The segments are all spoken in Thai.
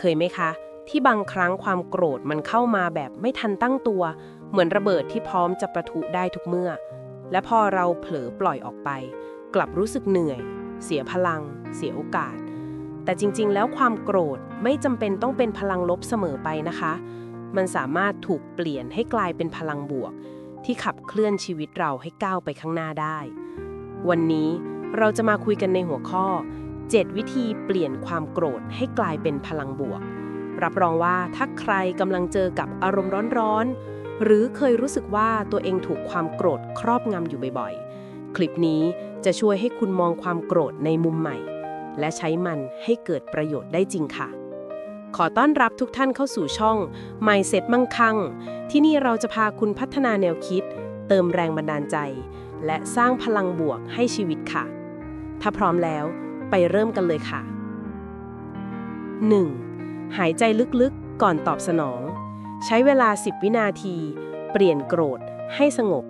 เคยไหมคะ ที่บางครั้งความโกรธมันเข้ามาแบบไม่ทันตั้งตัว เหมือนระเบิดที่พร้อมจะประทุได้ทุกเมื่อ และพอเราเผลอปล่อยออกไป กลับรู้สึกเหนื่อย เสียพลัง เสียโอกาส แต่จริงๆ แล้วความโกรธไม่จำเป็นต้องเป็นพลังลบเสมอไปนะคะ มันสามารถถูกเปลี่ยนให้กลายเป็นพลังบวก ที่ขับเคลื่อนชีวิตเราให้ก้าวไปข้างหน้าได้ วันนี้เราจะมาคุยกันในหัวข้อ 7 วิธีเปลี่ยนความโกรธให้กลายเป็นพลังบวก รับรองว่าถ้าใครกำลังเจอกับอารมณ์ร้อนๆ หรือเคยรู้สึกว่าตัวเองถูกความโกรธครอบงำอยู่บ่อยๆ คลิปนี้จะช่วยให้คุณมองความโกรธในมุมใหม่ และใช้มันให้เกิดประโยชน์ได้จริงค่ะ ขอต้อนรับทุกท่านเข้าสู่ช่อง Mindset มั่งคั่ง ที่นี่เราจะพาคุณพัฒนาแนวคิด เติมแรงบันดาลใจ และสร้างพลังบวกให้ชีวิตค่ะ ถ้าพร้อมแล้ว ไปเริ่มกันเลยค่ะ 1. หายใจลึกๆ ก่อนตอบสนอง ใช้เวลา 10 วินาที เปลี่ยนโกรธให้สงบ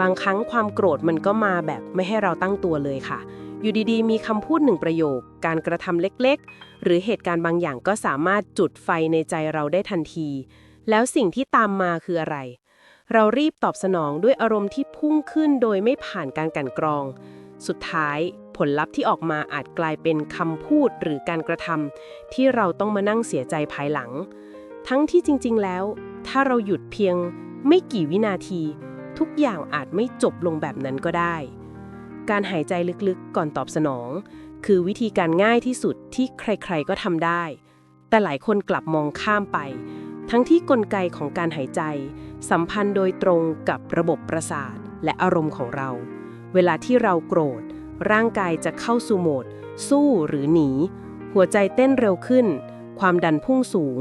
บางครั้งความโกรธมันก็มาแบบไม่ให้เราตั้งตัวเลยค่ะ อยู่ดีๆ มีคำพูดหนึ่งประโยค การกระทำเล็กๆ หรือเหตุการณ์บางอย่างก็สามารถจุดไฟในใจเราได้ทันที แล้วสิ่งที่ตามมาคืออะไร เรารีบตอบสนองด้วยอารมณ์ที่พุ่งขึ้นโดยไม่ผ่านการกันกรอง สุดท้าย ผลลัพธ์ที่ออกมาอาจกลายเป็นคำพูดหรือการกระทำที่เราต้องมานั่งเสียใจภายหลัง ทั้งที่จริง ๆ แล้ว ถ้าเราหยุดเพียงไม่กี่วินาที ทุกอย่างอาจไม่จบลงแบบนั้นก็ได้ การหายใจลึกๆก่อนตอบสนอง คือวิธีการง่ายที่สุดที่ใครๆก็ทำได้ แต่หลายคนกลับมองข้ามไป ทั้งที่กลไกของการหายใจ สัมพันธ์โดยตรงกับระบบประสาทและอารมณ์ของเรา เวลาที่เราโกรธ ร่างกายจะเข้าสู่โหมด สู้หรือหนี หัวใจเต้นเร็วขึ้น ความดันพุ่งสูง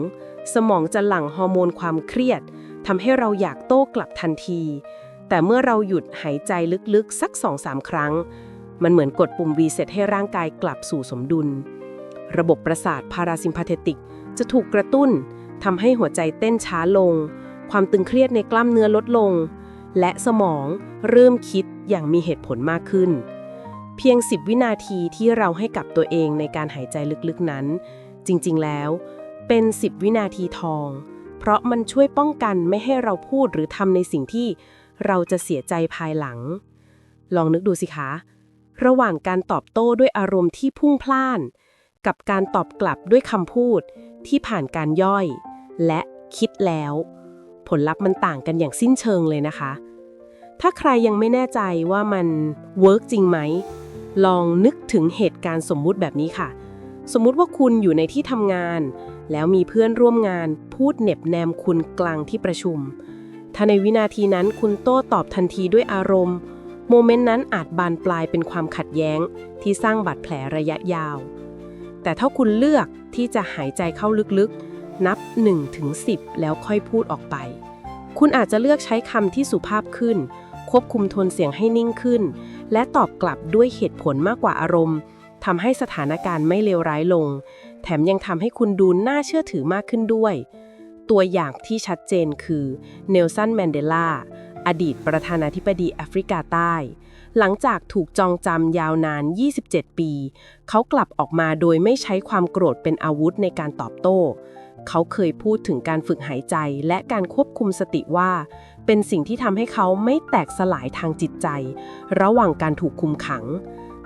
สมองจะหลั่งฮอร์โมนความเครียดทำให้เราอยากโต้กลับทันที แต่เมื่อเราหยุดหายใจลึกๆ สัก2-3ครั้ง มันเหมือนกดปุ่มรีเซ็ตให้ร่างกายกลับสู่สมดุล ระบบประสาทพาราซิมพาเทติกจะถูกกระตุ้นทำให้หัวใจเต้นช้าลง ความตึงเครียดในกล้ามเนื้อลดลง และสมองเริ่มคิดอย่างมีเหตุผลมากขึ้น เพียง 10 วินาทีที่เราให้กับตัวเองในการหายใจลึกๆนั้น จริงๆแล้ว เป็น 10 วินาทีทอง เพราะมันช่วยป้องกันไม่ให้เราพูดหรือทำในสิ่งที่เราจะเสียใจภายหลัง ลองนึกดูสิคะ ระหว่างการตอบโต้ด้วยอารมณ์ที่พุ่งพล่าน กับการตอบกลับด้วยคำพูดที่ผ่านการย่อย และคิดแล้ว ผลลัพธ์มันต่างกันอย่างสิ้นเชิงเลยนะคะถ้าใครยังไม่แน่ใจว่ามันเวิร์กจริงไหม ลองนึกถึงเหตุการณ์สมมุติแบบนี้ค่ะ สมมุติว่าคุณอยู่ในที่ทำงาน แล้วมีเพื่อนร่วมงาน พูดเหน็บแนมคุณกลางที่ประชุม ถ้าในวินาทีนั้นคุณโต้ตอบทันทีด้วยอารมณ์ โมเมนต์นั้นอาจบานปลายเป็นความขัดแย้ง ที่สร้างบาดแผลระยะยาว แต่ถ้าคุณเลือกที่จะหายใจเข้าลึกๆ นับ1ถึง10 แล้วค่อยพูดออกไป คุณอาจจะเลือกใช้คำที่สุภาพขึ้น ควบคุมโทนเสียงให้นิ่งขึ้น และตอบกลับด้วยเหตุผลมากกว่าอารมณ์ทำให้สถานการณ์ไม่เลวร้ายลง แถมยังทำให้คุณดูน่าเชื่อถือมากขึ้นด้วย ตัวอย่างที่ชัดเจนคือเนลสันแมนเดลาอดีตประธานาธิบดีแอฟริกาใต้ หลังจากถูกจองจำยาวนาน 27 ปี เขากลับออกมาโดยไม่ใช้ความโกรธเป็นอาวุธในการตอบโต้ เขาเคยพูดถึงการฝึกหายใจและการควบคุมสติว่า เป็นสิ่งที่ทำให้เขาไม่แตกสลายทางจิตใจ ระหว่างการถูกคุมขัง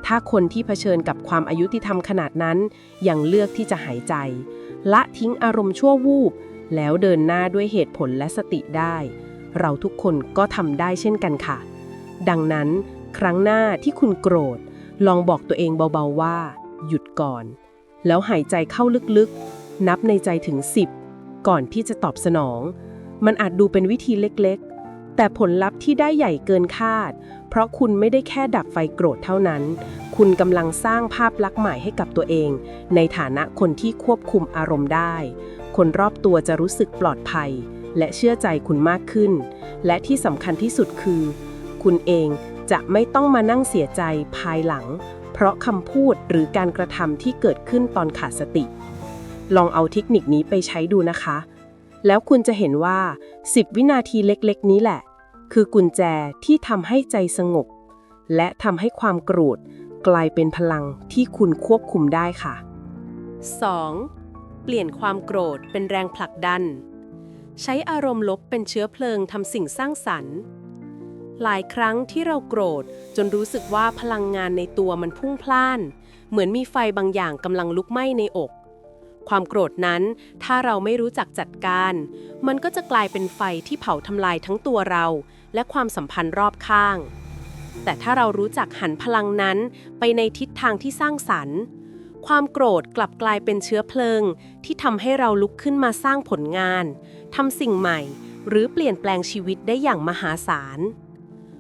ถ้าคนที่เผชิญกับความอายุที่ทำขนาดนั้น ยังเลือกที่จะหายใจ ละทิ้งอารมณ์ชั่ววูบ แล้วเดินหน้าด้วยเหตุผลและสติได้ เราทุกคนก็ทำได้เช่นกันค่ะ ดังนั้น ครั้งหน้าที่คุณโกรธ ลองบอกตัวเองเบาๆว่า หยุดก่อน แล้วหายใจเข้าลึกๆ นับในใจถึง 10 ก่อนที่จะตอบสนองมันอาจดูเป็นวิธีเล็กๆ แต่ผลลัพธ์ที่ได้ใหญ่เกินคาด เพราะคุณไม่ได้แค่ดับไฟโกรธเท่านั้น คุณกำลังสร้างภาพลักษณ์ใหม่ให้กับตัวเอง ในฐานะคนที่ควบคุมอารมณ์ได้ คนรอบตัวจะรู้สึกปลอดภัย และเชื่อใจคุณมากขึ้น และที่สำคัญที่สุดคือ คุณเองจะไม่ต้องมานั่งเสียใจภายหลัง เพราะคำพูดหรือการกระทำที่เกิดขึ้นตอนขาดสติ ลองเอาเทคนิคนี้ไปใช้ดูนะคะ แล้วคุณจะเห็นว่า 10 วินาทีเล็กๆ นี้แหละ คือกุญแจที่ทำให้ใจสงบ และทำให้ความโกรธกลายเป็นพลังที่คุณควบคุมได้ค่ะ 2. เปลี่ยนความโกรธเป็นแรงผลักดัน ใช้อารมณ์ลบเป็นเชื้อเพลิงทำสิ่งสร้างสรรค์ หลายครั้งที่เราโกรธจนรู้สึกว่าพลังงานในตัวมันพุ่งพล่าน เหมือนมีไฟบางอย่างกำลังลุกไหม้ในอก ความโกรธนั้น ถ้าเราไม่รู้จักจัดการ มันก็จะกลายเป็นไฟที่เผาทำลายทั้งตัวเรา และความสัมพันธ์รอบข้าง แต่ถ้าเรารู้จักหันพลังนั้นไปในทิศทางที่สร้างสรรค์ ความโกรธกลับกลายเป็นเชื้อเพลิง ที่ทำให้เราลุกขึ้นมาสร้างผลงานทำสิ่งใหม่ หรือเปลี่ยนแปลงชีวิตได้อย่างมหาศาล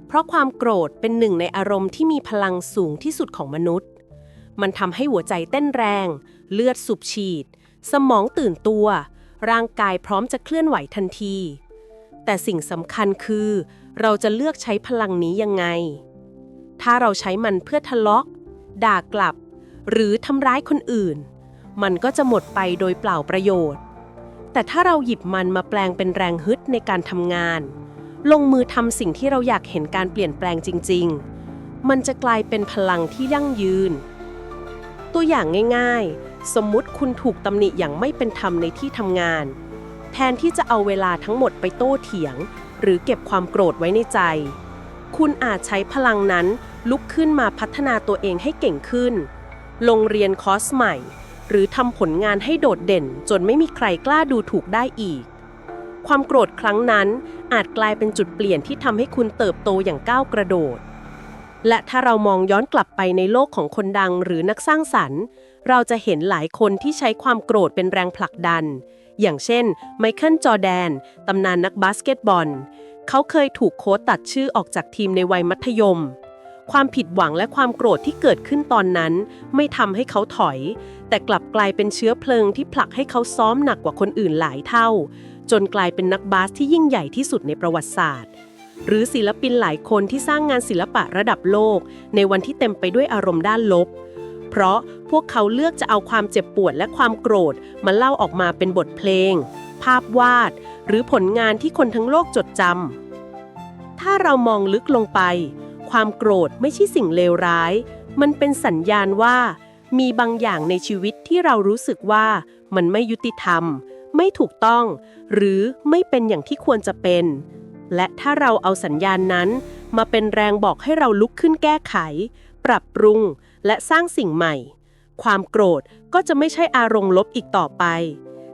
เพราะความโกรธเป็นหนึ่งในอารมณ์ที่มีพลังสูงที่สุดของมนุษย์ มันทำให้หัวใจเต้นแรง เลือดสูบฉีด สมองตื่นตัว ร่างกายพร้อมจะเคลื่อนไหวทันที แต่สิ่งสำคัญคือ เราจะเลือกใช้พลังนี้ยังไง ถ้าเราใช้มันเพื่อทะเลาะ ด่ากลับ หรือทำร้ายคนอื่น มันก็จะหมดไปโดยเปล่าประโยชน์ แต่ถ้าเราหยิบมันมาแปลงเป็นแรงฮึดในการทำงาน ลงมือทำสิ่งที่เราอยากเห็นการเปลี่ยนแปลงจริง ๆมันจะกลายเป็นพลังที่ยั่งยืน ตัวอย่างง่าย ๆ สมมุติคุณถูกตำหนิอย่างไม่เป็นธรรมในที่ทำงาน แทนที่จะเอาเวลาทั้งหมดไปโต้เถียง หรือเก็บความโกรธไว้ในใจ คุณอาจใช้พลังนั้นลุกขึ้นมาพัฒนาตัวเองให้เก่งขึ้น ลงเรียนคอร์สใหม่ หรือทำผลงานให้โดดเด่น จนไม่มีใครกล้าดูถูกได้อีก ความโกรธครั้งนั้นอาจกลายเป็นจุดเปลี่ยนที่ทำให้คุณเติบโตอย่างก้าวกระโดด และถ้าเรามองย้อนกลับไปในโลกของคนดังหรือนักสร้างสรรค์ เราจะเห็นหลายคนที่ใช้ความโกรธเป็นแรงผลักดัน อย่างเช่น ไมเคิลจอแดน ตำนานนักบาสเกตบอล เขาเคยถูกโค้ชตัดชื่อออกจากทีมในวัยมัธยม ความผิดหวังและความโกรธที่เกิดขึ้นตอนนั้น ไม่ทำให้เขาถอย แต่กลับกลายเป็นเชื้อเพลิงที่ผลักให้เขาซ้อมหนักกว่าคนอื่นหลายเท่า จนกลายเป็นนักบาสที่ยิ่งใหญ่ที่สุดในประวัติศาสตร์ หรือศิลปินหลายคนที่สร้างงานศิลปะระดับโลก ในวันที่เต็มไปด้วยอารมณ์ด้านลบ เพราะพวกเขาเลือกจะเอาความเจ็บปวดและความโกรธ มาเล่าออกมาเป็นบทเพลง ภาพวาด หรือผลงานที่คนทั้งโลกจดจำถ้าเรามองลึกลงไป ความโกรธไม่ใช่สิ่งเลวร้าย มันเป็นสัญญาณว่า มีบางอย่างในชีวิตที่เรารู้สึกว่ามันไม่ยุติธรรม ไม่ถูกต้อง หรือไม่เป็นอย่างที่ควรจะเป็น และถ้าเราเอาสัญญาณนั้น มาเป็นแรงบอกให้เราลุกขึ้นแก้ไข ปรับปรุง และสร้างสิ่งใหม่ ความโกรธก็จะไม่ใช่อารมณ์ลบอีกต่อไป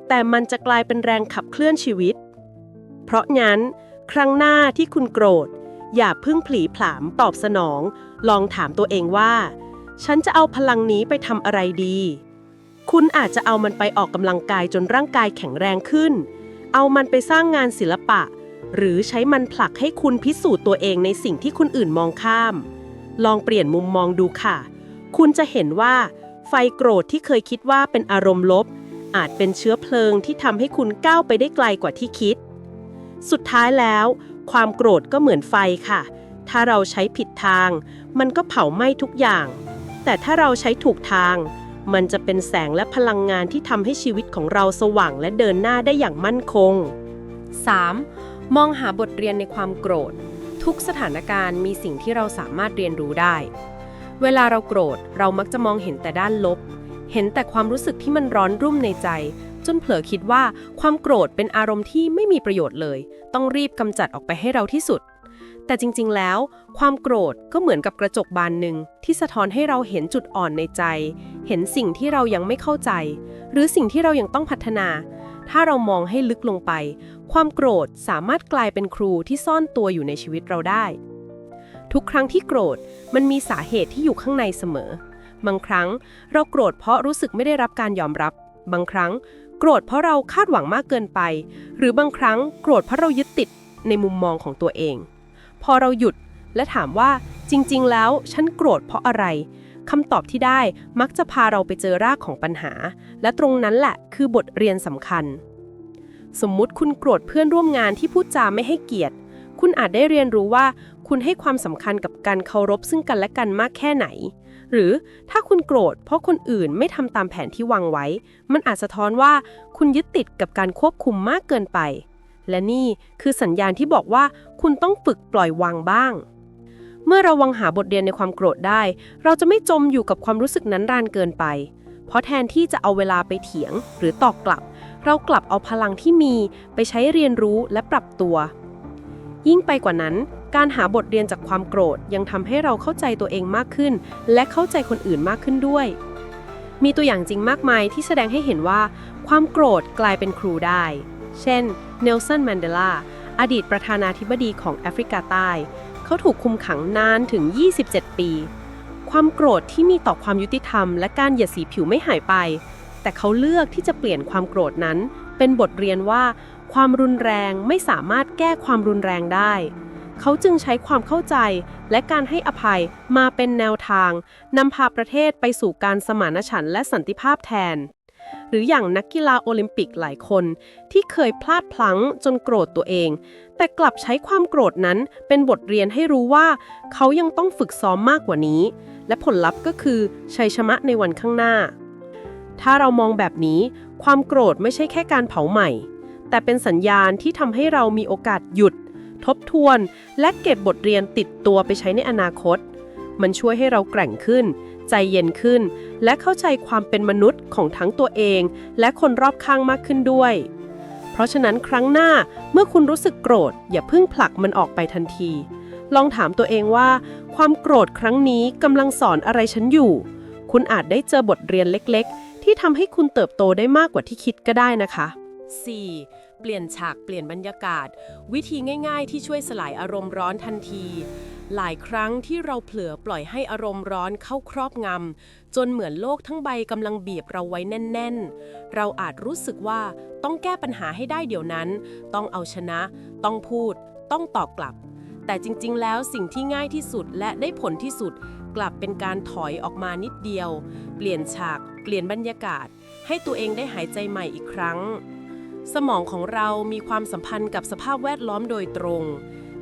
แต่มันจะกลายเป็นแรงขับเคลื่อนชีวิต เพราะงั้น ครั้งหน้าที่คุณโกรธ อย่าเพึ่งผลีผลามตอบสนอง ลองถามตัวเองว่า ฉันจะเอาพลังนี้ไปทำอะไรดี คุณอาจจะเอามันไปออกกำลังกายจนร่างกายแข็งแรงขึ้น เอามันไปสร้างงานศิลปะ หรือใช้มันผลักให้คุณพิสูจน์ตัวเองในสิ่งที่คนอื่นมองข้าม ลองเปลี่ยนมุมมองดูค่ะ คุณจะเห็นว่า ไฟโกรธที่เคยคิดว่าเป็นอารมณ์ลบ อาจเป็นเชื้อเพลิงที่ทำให้คุณก้าวไปได้ไกลกว่าที่คิด สุดท้ายแล้ว ความโกรธก็เหมือนไฟค่ะ ถ้าเราใช้ผิดทาง มันก็เผาไหม้ทุกอย่าง แต่ถ้าเราใช้ถูกทาง มันจะเป็นแสงและพลังงานที่ทำให้ชีวิตของเราสว่างและเดินหน้าได้อย่างมั่นคง 3. มองหาบทเรียนในความโกรธ ทุกสถานการณ์มีสิ่งที่เราสามารถเรียนรู้ได้ เวลาเราโกรธเรามักจะมองเห็นแต่ด้านลบ เห็นแต่ความรู้สึกที่มันร้อนรุ่มในใจ จนเผลอคิดว่าความโกรธเป็นอารมณ์ที่ไม่มีประโยชน์เลย ต้องรีบกำจัดออกไปให้เราที่สุด แต่จริง ๆ แล้ว ความโกรธก็เหมือนกับกระจกบานหนึ่งที่สะท้อนให้เราเห็นจุดอ่อนในใจ เห็นสิ่งที่เรายังไม่เข้าใจ หรือสิ่งที่เรายังต้องพัฒนาถ้าเรามองให้ลึกลงไป ความโกรธสามารถกลายเป็นครูที่ซ่อนตัวอยู่ในชีวิตเราได้ ทุกครั้งที่โกรธมันมีสาเหตุที่อยู่ข้างในเสมอ บางครั้งเราโกรธเพราะรู้สึกไม่ได้รับการยอมรับ บางครั้ง โกรธเพราะเราคาดหวังมากเกินไป หรือบางครั้งโกรธเพราะเรายึดติดในมุมมองของตัวเอง พอเราหยุดและถามว่าจริง ๆ แล้วฉันโกรธเพราะอะไรคำตอบที่ได้มักจะพาเราไปเจอรากของปัญหา และตรงนั้นแหละคือบทเรียนสำคัญ สมมุติคุณโกรธเพื่อนร่วมงานที่พูดจาไม่ให้เกียรติ คุณอาจได้เรียนรู้ว่าคุณให้ความสำคัญกับการเคารพซึ่งกันและกันมากแค่ไหน หรือถ้าคุณโกรธเพราะคนอื่นไม่ทำตามแผนที่วางไว้ มันอาจสะท้อนว่าคุณยึดติดกับการควบคุมมากเกินไป และนี่คือสัญญาณที่บอกว่าคุณต้องฝึกปล่อยวางบ้าง เมื่อเราวังหาบทเรียนในความโกรธได้ เราจะไม่จมอยู่กับความรู้สึกนั้นรานเกินไป เพราะแทนที่จะเอาเวลาไปเถียงหรือตอบกลับ เรากลับเอาพลังที่มีไปใช้เรียนรู้และปรับตัว ยิ่งไปกว่านั้น การหาบทเรียนจากความโกรธยังทำให้เราเข้าใจตัวเองมากขึ้น และเข้าใจคนอื่นมากขึ้นด้วย มีตัวอย่างจริงมากมายที่แสดงให้เห็นว่า ความโกรธกลายเป็นครูได้ เช่น เนลสันแมนเดลา อดีตประธานาธิบดีของแอฟริกาใต้ เขาถูกคุมขังนานถึง 27 ปี ความโกรธที่มีต่อความยุติธรรม และการเหยียดสีผิวไม่หายไป แต่เขาเลือกที่จะเปลี่ยนความโกรธนั้น เป็นบทเรียนว่า ความรุนแรงไม่สามารถแก้ความรุนแรงได้ เขาจึงใช้ความเข้าใจและการให้อภัยมาเป็นแนวทางนำพาประเทศไปสู่การสมานฉันท์และสันติภาพแทน หรืออย่างนักกีฬาโอลิมปิกหลายคนที่เคยพลาดพลั้งจนโกรธตัวเอง แต่กลับใช้ความโกรธนั้นเป็นบทเรียนให้รู้ว่า เขายังต้องฝึกซ้อมมากกว่านี้ และผลลัพธ์ก็คือชัยชนะในวันข้างหน้า ถ้าเรามองแบบนี้ ความโกรธไม่ใช่แค่การเผาใหม่ แต่เป็นสัญญาณที่ทำให้เรามีโอกาสหยุด ทบทวน และเก็บบทเรียนติดตัวไปใช้ในอนาคต มันช่วยให้เราแกร่งขึ้น ใจเย็นขึ้น และเข้าใจความเป็นมนุษย์ของทั้งตัวเอง และคนรอบข้างมากขึ้นด้วย เพราะฉะนั้นครั้งหน้าเมื่อคุณรู้สึกโกรธ อย่าเพิ่งผลักมันออกไปทันที ลองถามตัวเองว่า ความโกรธครั้งนี้กำลังสอนอะไรฉันอยู่ คุณอาจได้เจอบทเรียนเล็กๆ ที่ทำให้คุณเติบโตได้มากกว่าที่คิดก็ได้นะคะ 4. เปลี่ยนฉากเปลี่ยนบรรยากาศ วิธีง่าย ๆ ที่ช่วยสลายอารมณ์ร้อนทันที หลายครั้งที่เราเผลอปล่อยให้อารมณ์ร้อนเข้าครอบงำจนเหมือนโลกทั้งใบกำลังบีบเราไว้แน่น ๆ เราอาจรู้สึกว่าต้องแก้ปัญหาให้ได้เดี๋ยวนั้น ต้องเอาชนะ ต้องพูด ต้องตอบกลับ แต่จริง ๆ แล้วสิ่งที่ง่ายที่สุดและได้ผลที่สุด กลับเป็นการถอยออกมานิดเดียว เปลี่ยนฉาก เปลี่ยนบรรยากาศ ให้ตัวเองได้หายใจใหม่อีกครั้ง สมองของเรามีความสัมพันธ์กับสภาพแวดล้อมโดยตรง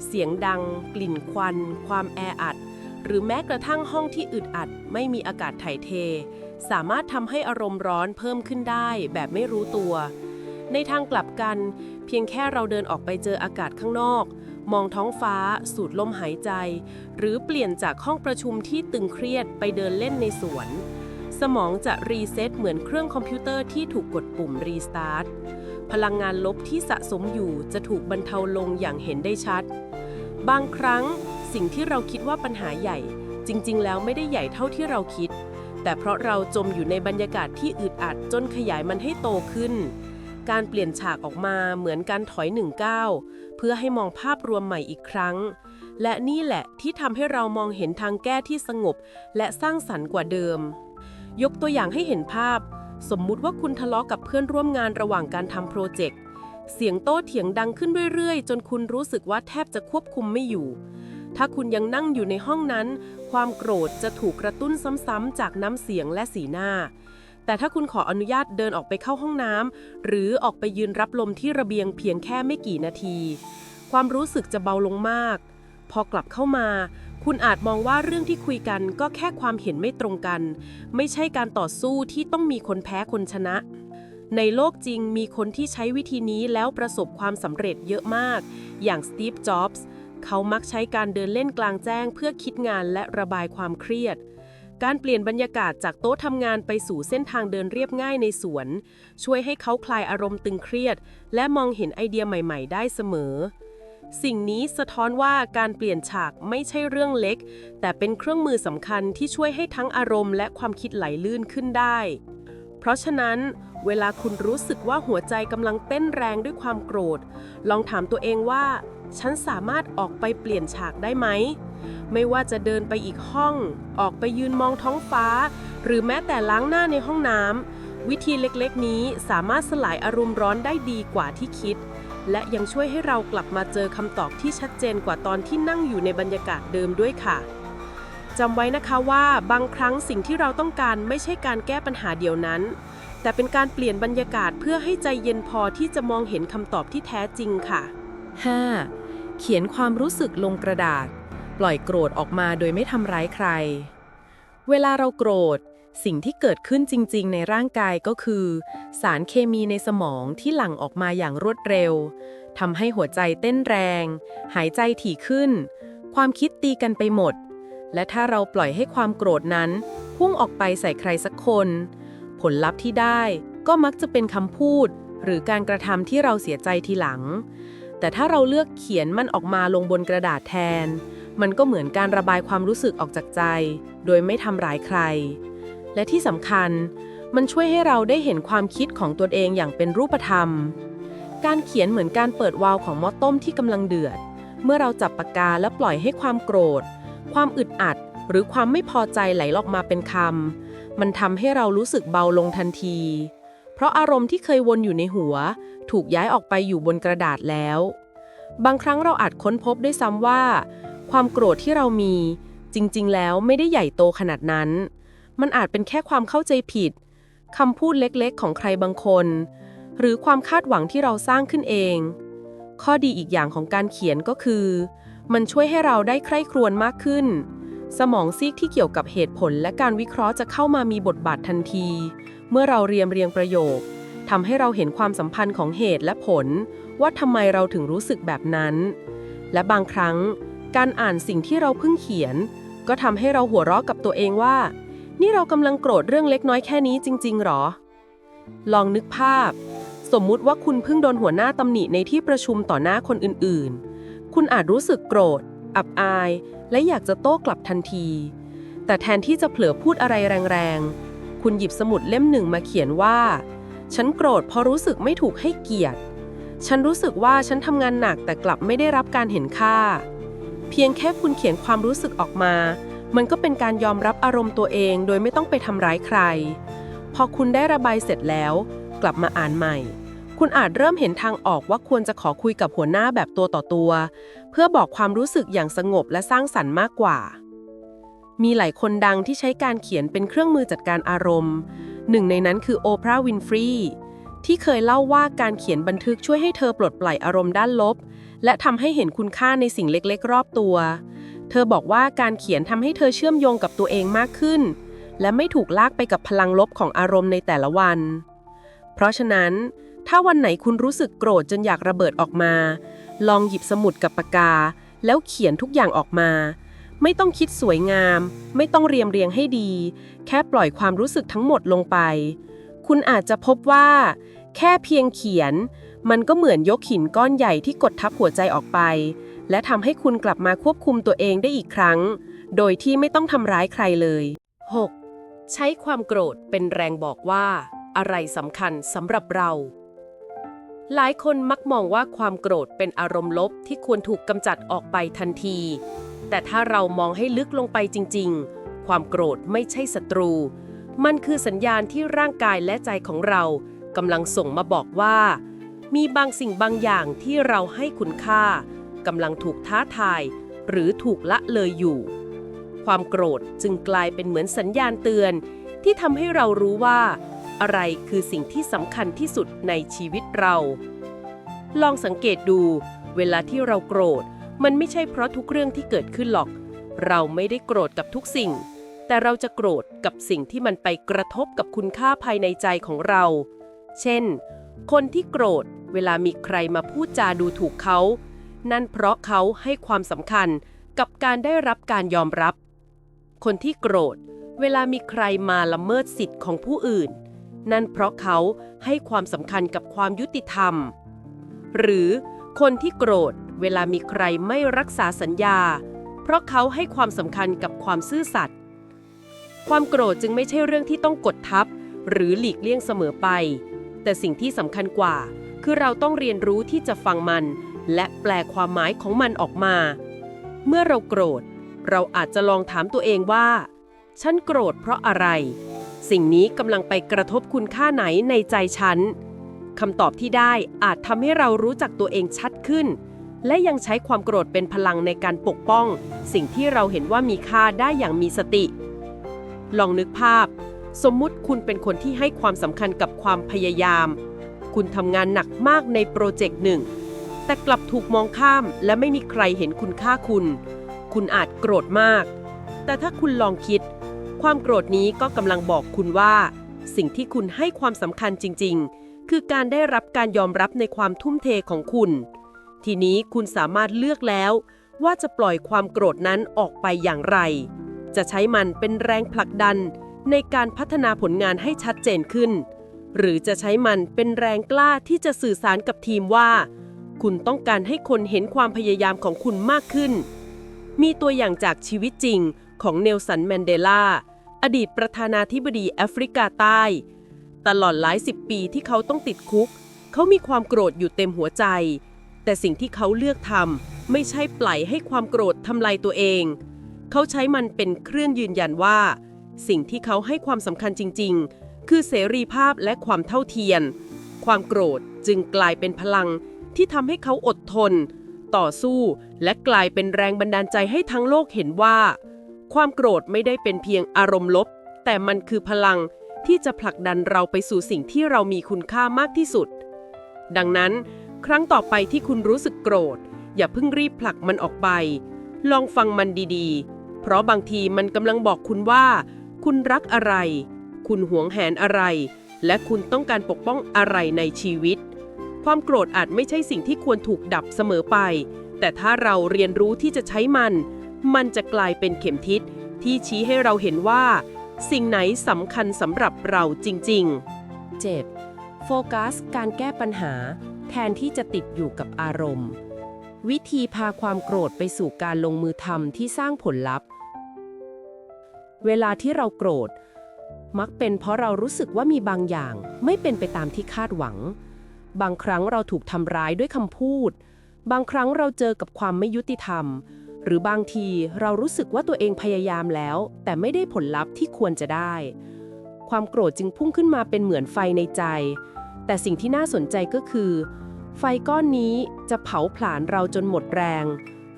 เสียงดัง กลิ่นควัน ความแออัด หรือแม้กระทั่งห้องที่อึดอัด ไม่มีอากาศถ่ายเท สามารถทำให้อารมณ์ร้อนเพิ่มขึ้นได้แบบไม่รู้ตัว ในทางกลับกัน เพียงแค่เราเดินออกไปเจออากาศข้างนอก มองท้องฟ้า สูดลมหายใจ หรือเปลี่ยนจากห้องประชุมที่ตึงเครียดไปเดินเล่นในสวน สมองจะรีเซ็ตเหมือนเครื่องคอมพิวเตอร์ที่ถูกกดปุ่มรีสตาร์ทพลังงานลบที่สะสมอยู่จะถูกบรรเทาลงอย่างเห็นได้ชัด บางครั้งสิ่งที่เราคิดว่าปัญหาใหญ่ จริง ๆ แล้วไม่ได้ใหญ่เท่าที่เราคิด แต่เพราะเราจมอยู่ในบรรยากาศที่อึดอัดจนขยายมันให้โตขึ้น การเปลี่ยนฉากออกมาเหมือนการถอยหนึ่งก้าวเพื่อให้มองภาพรวมใหม่อีกครั้ง และนี่แหละที่ทำให้เรามองเห็นทางแก้ที่สงบ และสร้างสรรค์กว่าเดิม ยกตัวอย่างให้เห็นภาพ สมมุติว่าคุณทะเลาะกับเพื่อนร่วมงานระหว่างการทำโปรเจกต์เสียงโต้เถียงดังขึ้นเรื่อยๆ จนคุณรู้สึกว่าแทบจะควบคุมไม่อยู่ ถ้าคุณยังนั่งอยู่ในห้องนั้น ความโกรธจะถูกกระตุ้นซ้ำๆจากน้ำเสียงและสีหน้า แต่ถ้าคุณขออนุญาตเดินออกไปเข้าห้องน้ำหรือออกไปยืนรับลมที่ระเบียงเพียงแค่ไม่กี่นาที ความรู้สึกจะเบาลงมาก พอกลับเข้ามา คุณอาจมองว่าเรื่องที่คุยกันก็แค่ความเห็นไม่ตรงกัน ไม่ใช่การต่อสู้ที่ต้องมีคนแพ้คนชนะ ในโลกจริงมีคนที่ใช้วิธีนี้แล้วประสบความสำเร็จเยอะมาก อย่างสตีฟ จ็อบส์เขามักใช้การเดินเล่นกลางแจ้งเพื่อคิดงานและระบายความเครียด การเปลี่ยนบรรยากาศจากโต๊ะทำงานไปสู่เส้นทางเดินเรียบง่ายในสวน ช่วยให้เขาคลายอารมณ์ตึงเครียด และมองเห็นไอเดียใหม่ ๆ ได้เสมอ สิ่งนี้สะท้อนว่าการเปลี่ยนฉากไม่ใช่เรื่องเล็ก แต่เป็นเครื่องมือสำคัญที่ช่วยให้ทั้งอารมณ์และความคิดไหลลื่นขึ้นได้ เพราะฉะนั้น เวลาคุณรู้สึกว่าหัวใจกำลังเต้นแรงด้วยความโกรธ ลองถามตัวเองว่า ฉันสามารถออกไปเปลี่ยนฉากได้ไหม ไม่ว่าจะเดินไปอีกห้อง ออกไปยืนมองท้องฟ้า หรือแม้แต่ล้างหน้าในห้องน้ำวิธีเล็กๆ นี้สามารถสลายอารมณ์ร้อนได้ดีกว่าที่คิด และยังช่วยให้เรากลับมาเจอคำตอบที่ชัดเจนกว่าตอนที่นั่งอยู่ในบรรยากาศเดิมด้วยค่ะจำไว้นะคะว่าบางครั้งสิ่งที่เราต้องการไม่ใช่การแก้ปัญหาเดียวนั้น แต่เป็นการเปลี่ยนบรรยากาศเพื่อให้ใจเย็นพอที่จะมองเห็นคำตอบที่แท้จริงค่ะ 5. เขียนความรู้สึกลงกระดาษ ปล่อยโกรธออกมาโดยไม่ทำร้ายใคร เวลาเราโกรธ สิ่งที่เกิดขึ้นจริง ๆ ในร่างกายก็คือ สารเคมีในสมองที่หลั่งออกมาอย่างรวดเร็วทำให้หัวใจเต้นแรง หายใจถี่ขึ้น ความคิดตีกันไปหมด และถ้าเราปล่อยให้ความโกรธนั้น พุ่งออกไปใส่ใครสักคน ผลลัพธ์ที่ได้ก็มักจะเป็นคำพูด หรือการกระทำที่เราเสียใจทีหลัง แต่ถ้าเราเลือกเขียนมันออกมาลงบนกระดาษแทน มันก็เหมือนการระบายความรู้สึกออกจากใจ โดยไม่ทำร้ายใคร และที่สำคัญ มันช่วยให้เราได้เห็นความคิดของตนเองอย่างเป็นรูปธรรม การเขียนเหมือนการเปิดวาล์วของหม้อต้มที่กำลังเดือด เมื่อเราจับปากกาและปล่อยให้ความโกรธ ความอึดอัด หรือความไม่พอใจไหลออกมาเป็นคำมันทำให้เรารู้สึกเบาลงทันที เพราะอารมณ์ที่เคยวนอยู่ในหัว ถูกย้ายออกไปอยู่บนกระดาษแล้ว บางครั้งเราอาจค้นพบด้วยซ้ำว่า ความโกรธที่เรามี จริง ๆ แล้วไม่ได้ใหญ่โตขนาดนั้น มันอาจเป็นแค่ความเข้าใจผิดคำพูดเล็กๆ ของใครบางคน หรือความคาดหวังที่เราสร้างขึ้นเอง ข้อดีอีกอย่างของการเขียนก็คือ มันช่วยให้เราได้ใคร่ครวญมากขึ้น สมองซีกที่เกี่ยวกับเหตุผลและการวิเคราะห์จะเข้ามามีบทบาททันที เมื่อเราเรียมเรียงประโยคทำให้เราเห็นความสัมพันธ์ของเหตุและผล ว่าทำไมเราถึงรู้สึกแบบนั้น และบางครั้ง การอ่านสิ่งที่เราเพิ่งเขียน ก็ทำให้เราหัวเราะกับตัวเองว่า นี่เรากำลังโกรธเรื่องเล็กน้อยแค่นี้จริง ๆหรอ ลองนึกภาพ สมมุติว่าคุณเพิ่งโดนหัวหน้าตำหนิในที่ประชุมต่อหน้าคนอื่นๆ คุณอาจรู้สึกโกรธ อับอาย และอยากจะโต้กลับทันที แต่แทนที่จะเผลอพูดอะไรแรงๆ คุณหยิบสมุดเล่มหนึ่งมาเขียนว่า ฉันโกรธเพราะรู้สึกไม่ถูกให้เกียรติ ฉันรู้สึกว่าฉันทำงานหนักแต่กลับไม่ได้รับการเห็นค่า เพียงแค่คุณเขียนความรู้สึกออกมา มันก็เป็นการยอมรับอารมณ์ตัวเองโดยไม่ต้องไปทำร้ายใคร พอคุณได้ระบายเสร็จแล้ว กลับมาอ่านใหม่ คุณอาจเริ่มเห็นทางออกว่าควรจะขอคุยกับหัวหน้าแบบตัวต่อตัว เพื่อบอกความรู้สึกอย่างสงบและสร้างสรรค์มากกว่า มีหลายคนดังที่ใช้การเขียนเป็นเครื่องมือจัดการอารมณ์ หนึ่งในนั้นคือโอปราห์วินฟรีที่เคยเล่าว่าการเขียนบันทึกช่วยให้เธอปลดปล่อยอารมณ์ด้านลบ และทำให้เห็นคุณค่าในสิ่งเล็กๆ รอบตัว เธอบอกว่าการเขียนทำให้เธอเชื่อมโยงกับตัวเองมากขึ้น และไม่ถูกลากไปกับพลังลบของอารมณ์ในแต่ละวัน เพราะฉะนั้น ถ้าวันไหนคุณรู้สึกโกรธจนอยากระเบิดออกมา ลองหยิบสมุดกับปากกา แล้วเขียนทุกอย่างออกมา ไม่ต้องคิดสวยงาม ไม่ต้องเรียมเรียงให้ดี แค่ปล่อยความรู้สึกทั้งหมดลงไป คุณอาจจะพบว่า แค่เพียงเขียน มันก็เหมือนยกหินก้อนใหญ่ที่กดทับหัวใจออกไป และทำให้คุณกลับมาควบคุมตัวเองได้อีกครั้ง โดยที่ไม่ต้องทำร้ายใครเลย 6. ใช้ความโกรธเป็นแรงบอกว่า อะไรสำคัญสำหรับเราหลายคนมักมองว่าความโกรธเป็นอารมณ์ลบที่ควรถูกกำจัดออกไปทันที แต่ถ้าเรามองให้ลึกลงไปจริง ๆ ความโกรธไม่ใช่ศัตรู มันคือสัญญาณที่ร่างกายและใจของเรากำลังส่งมาบอกว่า มีบางสิ่งบางอย่างที่เราให้คุณค่ากำลังถูกท้าทาย หรือถูกละเลยอยู่ ความโกรธจึงกลายเป็นเหมือนสัญญาณเตือน ที่ทำให้เรารู้ว่า อะไรคือสิ่งที่สำคัญที่สุดในชีวิตเรา ลองสังเกตดู เวลาที่เราโกรธ มันไม่ใช่เพราะทุกเรื่องที่เกิดขึ้นหรอก เราไม่ได้โกรธกับทุกสิ่ง แต่เราจะโกรธกับสิ่งที่มันไปกระทบกับคุณค่าภายในใจของเรา เช่น คนที่โกรธเวลามีใครมาพูดจาดูถูกเขา นั่นเพราะเขาให้ความสำคัญกับการได้รับการยอมรับ คนที่โกรธ เวลามีใครมาละเมิดสิทธิ์ของผู้อื่น นั่นเพราะเขาให้ความสำคัญกับความยุติธรรม หรือคนที่โกรธ เวลามีใครไม่รักษาสัญญา เพราะเขาให้ความสำคัญกับความซื่อสัตย์ความโกรธจึงไม่ใช่เรื่องที่ต้องกดทับ หรือหลีกเลี่ยงเสมอไป แต่สิ่งที่สำคัญกว่า คือเราต้องเรียนรู้ที่จะฟังมัน และแปลความหมายของมันออกมา เมื่อเราโกรธ เราอาจจะลองถามตัวเองว่า ฉันโกรธเพราะอะไร สิ่งนี้กำลังไปกระทบคุณค่าไหนในใจฉันคำตอบที่ได้อาจทำให้เรารู้จักตัวเองชัดขึ้น และยังใช้ความโกรธเป็นพลังในการปกป้อง สิ่งที่เราเห็นว่ามีค่าได้อย่างมีสติ ลองนึกภาพ สมมุติคุณเป็นคนที่ให้ความสำคัญกับความพยายาม คุณทำงานหนักมากในโปรเจกต์หนึ่ง แต่กลับถูกมองข้ามและไม่มีใครเห็นคุณค่าคุณ คุณอาจโกรธมาก แต่ถ้าคุณลองคิด ความโกรธนี้ก็กำลังบอกคุณว่า สิ่งที่คุณให้ความสำคัญจริง ๆ คือการได้รับการยอมรับในความทุ่มเทของคุณ ทีนี้คุณสามารถเลือกแล้ว ว่าจะปล่อยความโกรธนั้นออกไปอย่างไร จะใช้มันเป็นแรงผลักดันในการพัฒนาผลงานให้ชัดเจนขึ้น หรือจะใช้มันเป็นแรงกล้าที่จะสื่อสารกับทีมว่า คุณต้องการให้คนเห็นความพยายามของคุณมากขึ้น มีตัวอย่างจากชีวิตจริงของเนลสันแมนเดลา อดีตประธานาธิบดีแอฟริกาใต้ ตลอดหลายสิบปีที่เขาต้องติดคุก เขามีความโกรธอยู่เต็มหัวใจ แต่สิ่งที่เขาเลือกทำไม่ใช่ปล่อยให้ความโกรธทำลายตัวเอง เขาใช้มันเป็นเครื่องยืนยันว่า สิ่งที่เขาให้ความสำคัญจริง ๆ คือเสรีภาพและความเท่าเทียมความโกรธจึงกลายเป็นพลังที่ทำให้เขาอดทน ต่อสู้และกลายเป็นแรงบันดาลใจให้ทั้งโลกเห็นว่า ความโกรธไม่ได้เป็นเพียงอารมณ์ลบ แต่มันคือพลังที่จะผลักดันเราไปสู่สิ่งที่เรามีคุณค่ามากที่สุด ดังนั้น ครั้งต่อไปที่คุณรู้สึกโกรธ อย่าเพิ่งรีบผลักมันออกไป ลองฟังมันดีๆ เพราะบางทีมันกำลังบอกคุณว่า คุณรักอะไร คุณหวงแหนอะไร และคุณต้องการปกป้องอะไรในชีวิต ความโกรธอาจไม่ใช่สิ่งที่ควรถูกดับเสมอไป แต่ถ้าเราเรียนรู้ที่จะใช้มัน มันจะกลายเป็นเข็มทิศที่ชี้ให้เราเห็นว่า สิ่งไหนสำคัญสำหรับเราจริงๆ 7. โฟกัส การแก้ปัญหา แทนที่จะติดอยู่กับอารมณ์ วิธีพาความโกรธไปสู่การลงมือทำที่สร้างผลลัพธ์ เวลาที่เราโกรธ มักเป็นเพราะเรารู้สึกว่ามีบางอย่างไม่เป็นไปตามที่คาดหวัง บางครั้งเราถูกทำร้ายด้วยคำพูด บางครั้งเราเจอกับความไม่ยุติธรรม หรือบางทีเรารู้สึกว่าตัวเองพยายามแล้ว แต่ไม่ได้ผลลัพธ์ที่ควรจะได้ ความโกรธจึงพุ่งขึ้นมาเป็นเหมือนไฟในใจ แต่สิ่งที่น่าสนใจก็คือ ไฟก้อนนี้จะเผาผลาญเราจนหมดแรง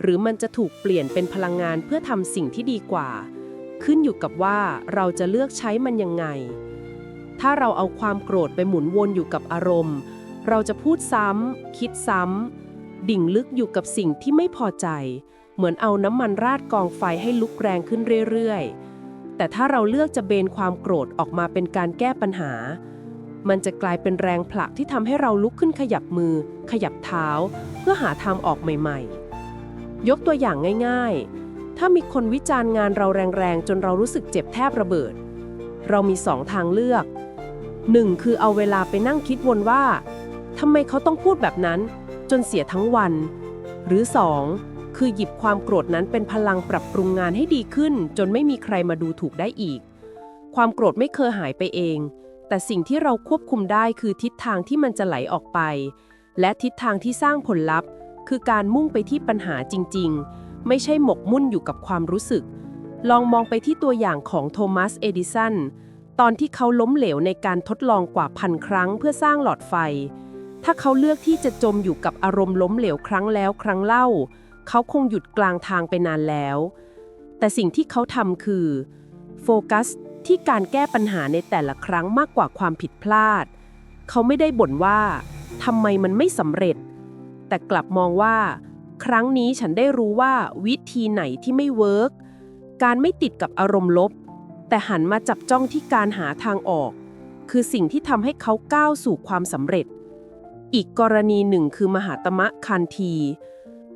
หรือมันจะถูกเปลี่ยนเป็นพลังงานเพื่อทำสิ่งที่ดีกว่า ขึ้นอยู่กับว่าเราจะเลือกใช้มันยังไง ถ้าเราเอาความโกรธไปหมุนวนอยู่กับอารมณ์ เราจะพูดซ้ำคิดซ้ำดิ่งลึกอยู่กับสิ่งที่ไม่พอใจ เหมือนเอาน้ำมันราดกองไฟให้ลุกแรงขึ้นเรื่อยๆแต่ถ้าเราเลือกจะเบนความโกรธออกมาเป็นการแก้ปัญหา มันจะกลายเป็นแรงผลักที่ทำให้เราลุกขึ้นขยับมือ ขยับเท้า เพื่อหาทางออกใหม่ๆ ยกตัวอย่างง่ายๆ ถ้ามีคนวิจารณ์งานเราแรงๆ จนเรารู้สึกเจ็บแทบระเบิด เรามีสองทางเลือกหนึ่งคือเอาเวลาไปนั่งคิดวนว่าทำไมเขาต้องพูดแบบนั้น จนเสียทั้งวัน หรือสองคือหยิบความโกรธนั้นเป็นพลังปรับปรุงงานให้ดีขึ้น จนไม่มีใครมาดูถูกได้อีก ความโกรธไม่เคยหายไปเอง แต่สิ่งที่เราควบคุมได้คือทิศทางที่มันจะไหลออกไป และทิศทางที่สร้างผลลัพธ์ คือการมุ่งไปที่ปัญหาจริง ๆ ไม่ใช่หมกมุ่นอยู่กับความรู้สึก ลองมองไปที่ตัวอย่างของโทมัส เอดิสัน ตอนที่เขาล้มเหลวในการทดลองกว่าพันครั้งเพื่อสร้างหลอดไฟ ถ้าเขาเลือกที่จะจมอยู่กับอารมณ์ล้มเหลวครั้งแล้วครั้งเล่า เขาคงหยุดกลางทางไปนานแล้ว แต่สิ่งที่เขาทำคือโฟกัส ที่การแก้ปัญหาในแต่ละครั้งมากกว่าความผิดพลาด เขาไม่ได้บ่นว่าทำไมมันไม่สำเร็จ แต่กลับมองว่า ครั้งนี้ฉันได้รู้ว่าวิธีไหนที่ไม่เวิร์กการไม่ติดกับอารมณ์ลบ แต่หันมาจับจ้องที่การหาทางออก คือสิ่งที่ทำให้เขาก้าวสู่ความสำเร็จ อีกกรณีหนึ่งคือมหาตมะคันที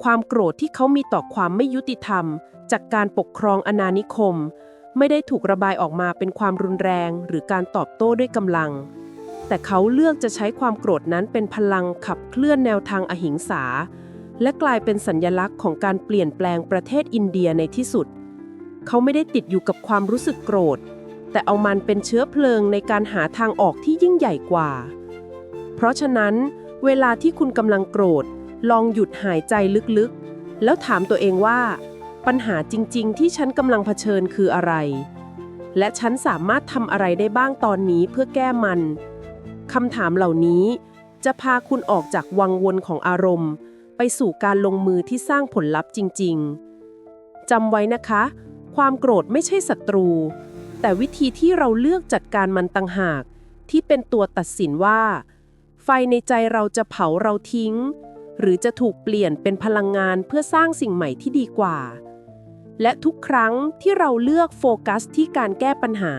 ความโกรธที่เขามีต่อความไม่ยุติธรรม จากการปกครองอาณานิคม ไม่ได้ถูกระบายออกมาเป็นความรุนแรงหรือการตอบโต้ด้วยกำลัง แต่เขาเลือกจะใช้ความโกรธนั้นเป็นพลังขับเคลื่อนแนวทางอหิงสา และกลายเป็นสัญญลักษณ์ของการเปลี่ยนแปลงประเทศอินเดียในที่สุด เขาไม่ได้ติดอยู่กับความรู้สึกโกรธ แต่เอามันเป็นเชื้อเพลิงในการหาทางออกที่ยิ่งใหญ่กว่า เพราะฉะนั้น เวลาที่คุณกำลังโกรธ ลองหยุดหายใจลึกๆ แล้วถามตัวเองว่า ปัญหาจริง ๆ ที่ฉันกำลังเผชิญคืออะไร และฉันสามารถทำอะไรได้บ้างตอนนี้เพื่อแก้มันคำถามเหล่านี้จะพาคุณออกจากวังวนของอารมณ์ ไปสู่การลงมือที่สร้างผลลัพธ์จริง ๆจำไว้นะคะ ความโกรธไม่ใช่ศัตรู แต่วิธีที่เราเลือกจัดการมันต่างหาก ที่เป็นตัวตัดสินว่า ไฟในใจเราจะเผาเราทิ้ง หรือจะถูกเปลี่ยนเป็นพลังงานเพื่อสร้างสิ่งใหม่ที่ดีกว่า และทุกครั้งที่เราเลือกโฟกัสที่การแก้ปัญหา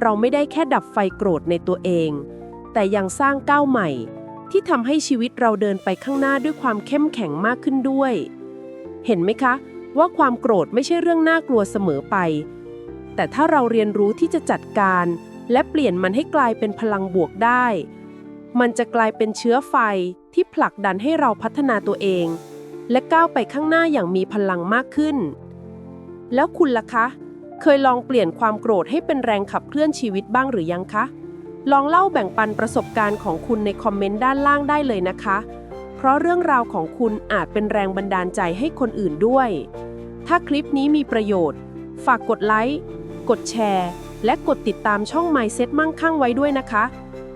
เราไม่ได้แค่ดับไฟโกรธในตัวเอง แต่ยังสร้างก้าวใหม่ ที่ทำให้ชีวิตเราเดินไปข้างหน้าด้วยความเข้มแข็งมากขึ้นด้วย เห็นไหมคะ ว่าความโกรธไม่ใช่เรื่องน่ากลัวเสมอไป แต่ถ้าเราเรียนรู้ที่จะจัดการ และเปลี่ยนมันให้กลายเป็นพลังบวกได้ มันจะกลายเป็นเชื้อไฟที่ผลักดันให้เราพัฒนาตัวเอง และก้าวไปข้างหน้าอย่างมีพลังมากขึ้น แล้วคุณล่ะคะ เคยลองเปลี่ยนความโกรธให้เป็นแรงขับเคลื่อนชีวิตบ้างหรือยังคะ ลองเล่าแบ่งปันประสบการณ์ของคุณในคอมเมนต์ด้านล่างได้เลยนะคะ เพราะเรื่องราวของคุณอาจเป็นแรงบันดาลใจให้คนอื่นด้วย ถ้าคลิปนี้มีประโยชน์ ฝากกดไลค์ กดแชร์ และกดติดตามช่อง Mindset มั่งคั่งไว้ด้วยนะคะ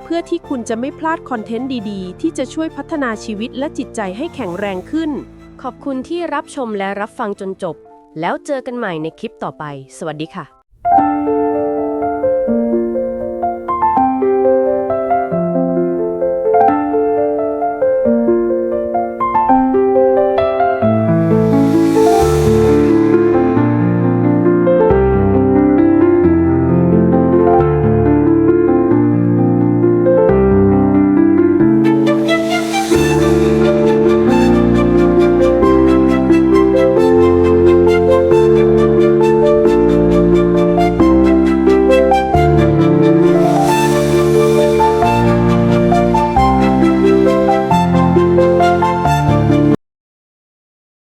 เพื่อที่คุณจะไม่พลาดคอนเทนต์ดีๆ ที่จะช่วยพัฒนาชีวิตและจิตใจให้แข็งแรงขึ้น ขอบคุณที่รับชมและรับฟังจนจบ แล้วเจอกันใหม่ในคลิปต่อไป สวัสดีค่ะ